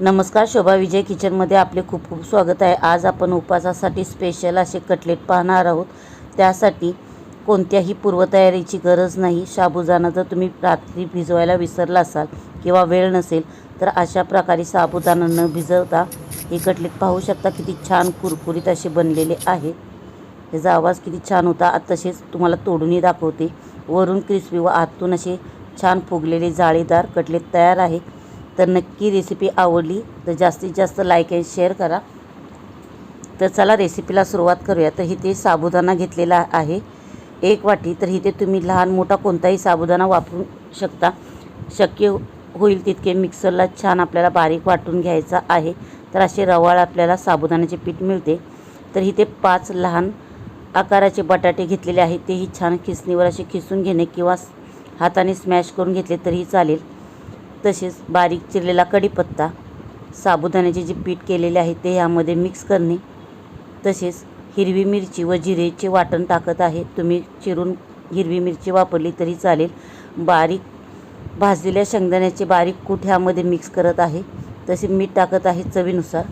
नमस्कार शोभा विजय किचनमध्ये आपले खूप खूप स्वागत आहे. आज आपण उपवासासाठी स्पेशल असे कटलेट पाहणार आहोत. त्यासाठी कोणत्याही पूर्वतयारीची गरज नाही. साबुदाणा जर तुम्ही रात्री भिजवायला विसरला असाल किंवा वेळ नसेल तर अशा प्रकारे साबुदाणा न भिजवता हे कटलेट पाहू शकता. किती छान कुरकुरीत असे बनलेले आहे. त्याचा आवाज किती छान होता. तसेच तुम्हाला तोडूनही दाखवते. वरून क्रिस्पी व आतून असे छान फुगलेले जाळीदार कटलेट तयार आहे. तर नक्की रेसिपी आवडली तर जास्तीत जास्त लाईक अँड शेअर करा. तर चला रेसिपीला सुरुवात करूया. तर इथे साबुदाणा घेतलेला आहे. एक वाटी तर इथे तुम्ही लहान मोठा कोणताही साबुदाणा वापरू शकता. शक्य होईल तितके मिक्सरला छान आपल्याला बारीक वाटून घ्यायचा आहे. तर असे रवाळ आपल्याला साबुदाण्याचे पीठ मिळते. तर इथे पाच लहान आकाराचे बटाटे घेतलेले आहेत. तेही छान खिसणीवर असे खिसून घेणे किंवा हाताने स्मॅश करून घेतले तरीही चालेल. तसेच बारीक चिरलेला कढीपत्ता साबुदाण्याचे जे पीठ केलेले आहे ते ह्यामध्ये मिक्स करणे. तसेच हिरवी मिरची व जिरेचे वाटण टाकत आहे. तुम्ही चिरून हिरवी मिरची वापरली तरी चालेल. बारीक भाजलेल्या शेंगदाण्याचे बारीक कूट ह्यामध्ये मिक्स करत आहे. तसे मीठ टाकत आहे चवीनुसार.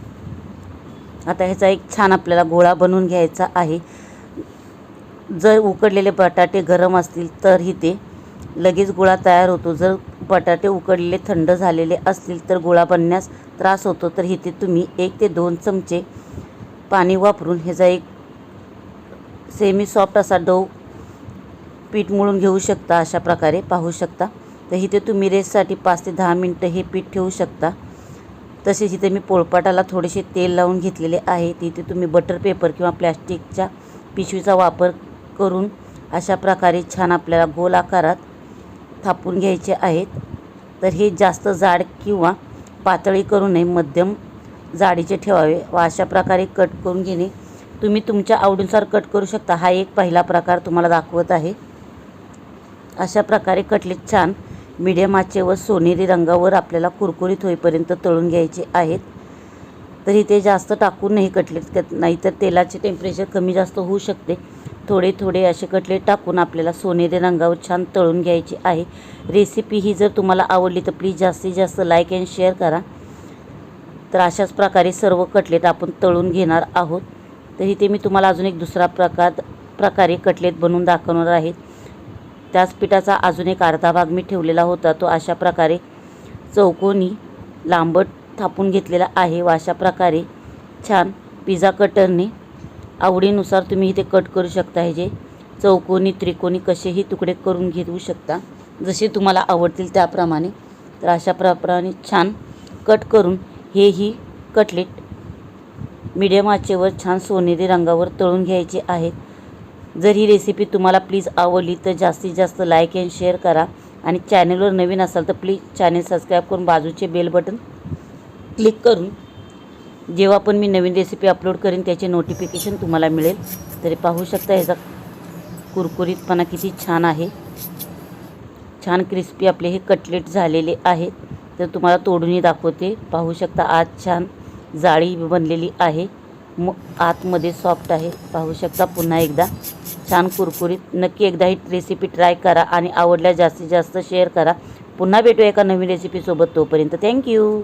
आता ह्याचा एक छान आपल्याला गोळा बनवून घ्यायचा आहे. जर उकडलेले बटाटे गरम असतील तर इथे लगेच गोळा तयार होतो. जर बटाटे उकडलेले थंड झालेले असतील तर गोळा बनण्यास त्रास होतो. तर इथे तुम्ही एक ते दोन चमचे पाणी वापरून ह्याचा एक सेमी सॉफ्ट असा डो पीठ मळून घेऊ शकता अशा प्रकारे पाहू शकता. तर इथे तुम्ही रेससाठी पाच ते दहा मिनटं हे पीठ ठेवू शकता. तसेच इथे मी पोळपाटाला थोडेसे तेल लावून घेतलेले आहे. तिथे तुम्ही बटर पेपर किंवा प्लॅस्टिकच्या पिशवीचा वापर करून अशा प्रकारे छान आपल्याला गोल आकारात थापून घ्यायचे आहेत. तर हे जास्त जाड किंवा पातळी करू नये. मध्यम जाडीचे ठेवावे व अशा प्रकारे कट करून घेणे. तुम्ही तुमच्या आवडीनुसार कट करू शकता. हा एक पहिला प्रकार तुम्हाला दाखवत आहे. अशा प्रकारे कटलेट छान मिडियम आचे व सोनेरी रंगावर आपल्याला कुरकुरीत होईपर्यंत तळून घ्यायचे आहेत. तर इथे जास्त टाकून नाही कटलेट नाहीतर तेलाचे टेम्परेचर कमी जास्त होऊ शकते. थोडे थोडे असे कटलेट टाकून आपल्याला सोनेरी रंगावर छान तळून घ्यायची आहे. रेसिपी ही जर तुम्हाला आवडली तर प्लीज जास्तीत जास्त लाईक अँड शेअर करा. तर अशाच प्रकारे सर्व कटलेट आपण तळून घेणार आहोत. तर इथे मी तुम्हाला अजून एक दुसरा प्रकार प्रकारे कटलेट बनवून दाखवणार आहे. त्याच पिठाचा अजून एक अर्धा भाग मी ठेवलेला होता. तो अशा प्रकारे चौकोनी लांबट थापून घेतलेला आहे व अशा प्रकारे छान पिझ्झा कटरने आवडीनुसार तुम्ही इथे कट करू शकता हे जे चौकोनी त्रिकोणी कसेही तुकडे करून घेऊ शकता. जसे तुम्हाला आवडतील त्याप्रमाणे. तर अशा प्रमाणे छान कट करून हेही कटलेट मीडियम आचेवर छान सोनेरी रंगावर तळून घ्यायचे आहेत जर ही रेसिपी तुम्हाला प्लीज आवडली तर जास्तीत जास्त लाईक अँड शेअर करा. आणि चॅनलवर नवीन असाल तर प्लीज चॅनल सबस्क्राईब करून बाजूचे बेल बटन क्लिक करून जेव्हा पण मी नवीन रेसिपी अपलोड करेन त्याचे नोटिफिकेशन तुम्हाला मिळेल. तरी पाहू शकता ह्याचा कुरकुरीतपणा किती छान आहे. छान क्रिस्पी आपले हे कटलेट झालेले आहेत तर तुम्हाला तोडूनही दाखवते. पाहू शकता आज छान जाळी बनलेली आहे. म आतमध्ये सॉफ्ट आहे. पाहू शकता पुन्हा एकदा. छान कुरकुरीत. नक्की एकदा ही रेसिपी ट्राय करा आणि आवडल्या जास्तीत जास्त शेअर करा. पुन्हा भेटूया एका नवीन रेसिपीसोबत तोपर्यंत. थँक्यू